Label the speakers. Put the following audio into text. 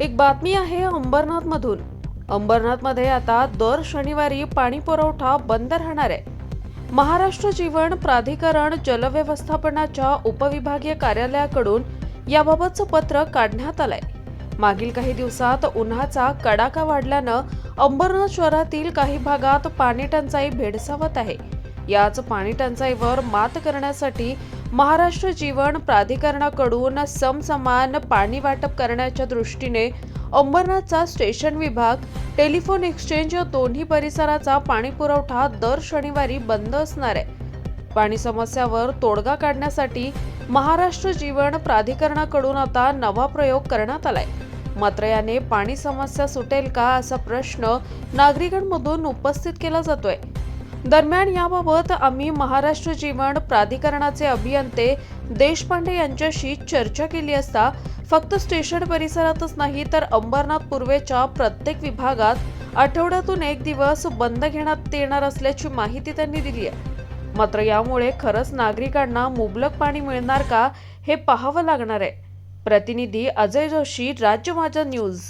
Speaker 1: एक बातमी आहे अंबरनाथमधून. अंबरनाथमध्ये आता दर शनिवारी पाणी पुरवठा बंद राहणार आहे. महाराष्ट्र जीवन प्राधिकरण जलव्यवस्थापनाच्या उपविभागीय कार्यालयाकडून याबाबतचं पत्र काढण्यात आलंय. मागील काही दिवसात उन्हाचा कडाका वाढल्यानं अंबरनाथ शहरातील काही भागात पाणी टंचाई भेडसावत आहे. याच पाणी टंचाईवर मात करण्यासाठी महाराष्ट्र जीवन प्राधिकरणाकडून समसमान पाणी वाटप करण्याच्या दृष्टीने अंबरनाथचा स्टेशन विभाग टेलिफोन एक्सचेंज दोन्ही परिसराचा पाणी पुरवठा दर शनिवारी बंद असणार आहे. पाणी समस्यावर तोडगा काढण्यासाठी महाराष्ट्र जीवन प्राधिकरणाकडून आता नवा प्रयोग करण्यात आलाय. मात्र याने पाणी समस्या सुटेल का असा प्रश्न नागरिकांमधून उपस्थित केला जातोय. दरम्यान याबाबत आम्ही महाराष्ट्र जीवन प्राधिकरणाचे अभियंते देशपांडे यांच्याशी चर्चा केली असता फक्त स्टेशन परिसरातच नाही तर अंबरनाथ पूर्वेच्या प्रत्येक विभागात आठवड्यातून एक दिवस बंद घेण्यात येणार असल्याची माहिती त्यांनी दिली आहे. मात्र यामुळे खरंच नागरिकांना मुबलक पाणी मिळणार का हे पाहावं लागणार आहे. प्रतिनिधी अजय जोशी राज्य माझा न्यूज.